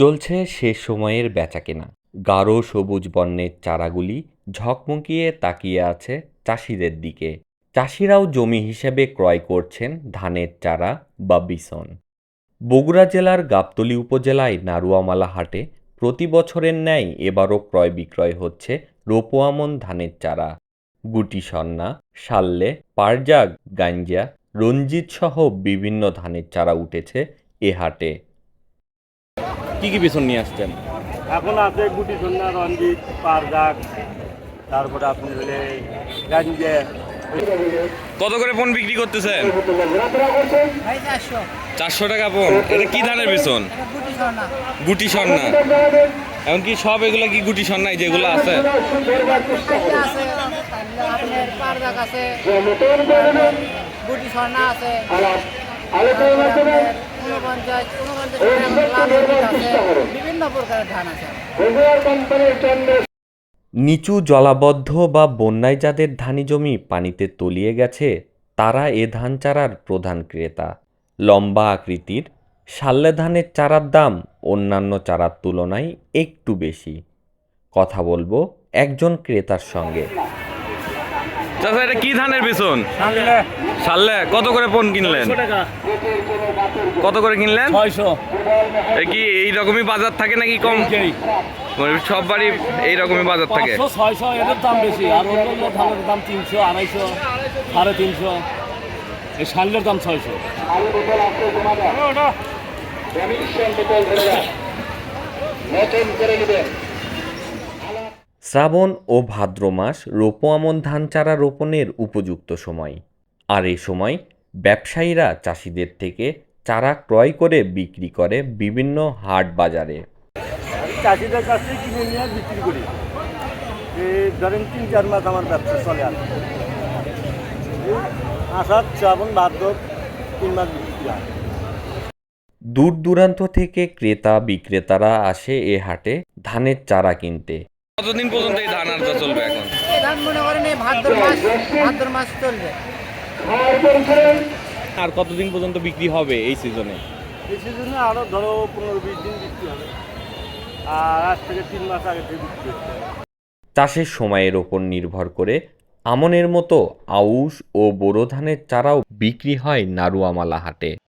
চলছে শেষ সময়ের বেচাকেনা। গাঢ় সবুজ বর্ণের চারাগুলি ঝকমকিয়ে তাকিয়ে আছে চাষিদের দিকে। চাষিরাও জমি হিসেবে ক্রয় করছেন ধানের চারা বা বিছন বগুড়া জেলার গাবতলী উপজেলায় নারুয়ামালা হাটে প্রতি বছরের ন্যায় এবারও ক্রয় বিক্রয় হচ্ছে রোপোয়ামন ধানের চারা। গুটি সন্না শাল্লে পারজাগ, গাঞ্জা রঞ্জিত সহ বিভিন্ন ধানের চারা উঠেছে এ হাটে। কি কি বিছন নিয়ে আসছেন? এখন আছে গুটি সন্ধ্যা রঞ্জিত পারজাক তারপরে আপনি হলে গাঞ্জে। কত করে পণ বিক্রি করতেছেন? চারশো টাকা পণ এটা কি ধানের বিছন গুটি সন্না এমনকি সব এগুলো কি গুটি সন্নাই যেগুলো আছে? পারদাক গুটি আছে। নিচু জলাবদ্ধ বা বন্যায় যাদের ধানি জমি পানিতে তলিয়ে গেছে, তারা এ ধান চারার প্রধান ক্রেতা। লম্বা আকৃতির শাল্লে ধানের চারার দাম অন্যান্য চারার তুলনায় একটু বেশি। কথা বলব একজন ক্রেতার সঙ্গে। চাচা এটা কি ধানের বিছুন শাল্লে কত করে পণ কিনলেন কত করে কিনলেন ছয়শো এ কি এই রকমই বাজার থাকে নাকি কম মানে সব বাড়ি এই রকমই বাজার থাকে ছয়শো এদের দাম বেশি আর অন্য ধানের দাম তিনশো আড়াইশো সাড়ে তিনশো এই শালের দাম ছয়শো শ্রাবণ ও ভাদ্র মাস রোপো আমন ধান চারা রোপণের উপযুক্ত সময়। আর এ সময় ব্যবসায়ীরা চাষিদের থেকে চারা ক্রয় করে বিক্রি করে বিভিন্ন হাট বাজারে। চাষিদের কাছ থেকে কিনে নিয়ে বিক্রি করি। ধরেন তিন চার মাস আমার ব্যবসা চলে আসে এই আষাঢ় শ্রাবণ ভাদ্র তিন মাস বিক্রি হয় দূর দূরান্ত থেকে ক্রেতা বিক্রেতারা আসে এ হাটে ধানের চারা কিনতে। কতদিন পর্যন্ত এই ধান আর্জা চলবে এখন? ধান মনে করেন এই ভাদ্র মাস ভাদ্র মাস চলবে। আর কতদিন পর্যন্ত বিক্রি হবে এই সিজনে এই সিজনে আরও ধরো পনেরো বিশ দিন বিক্রি হবে। আর আজ থেকে তিন মাস আগে থেকে বিক্রি হচ্ছে। চাষের সময়ের ওপর নির্ভর করে আমনের মতো আউশ ও বোরো ধানের চারাও বিক্রি হয় নারুয়ামালা হাটে।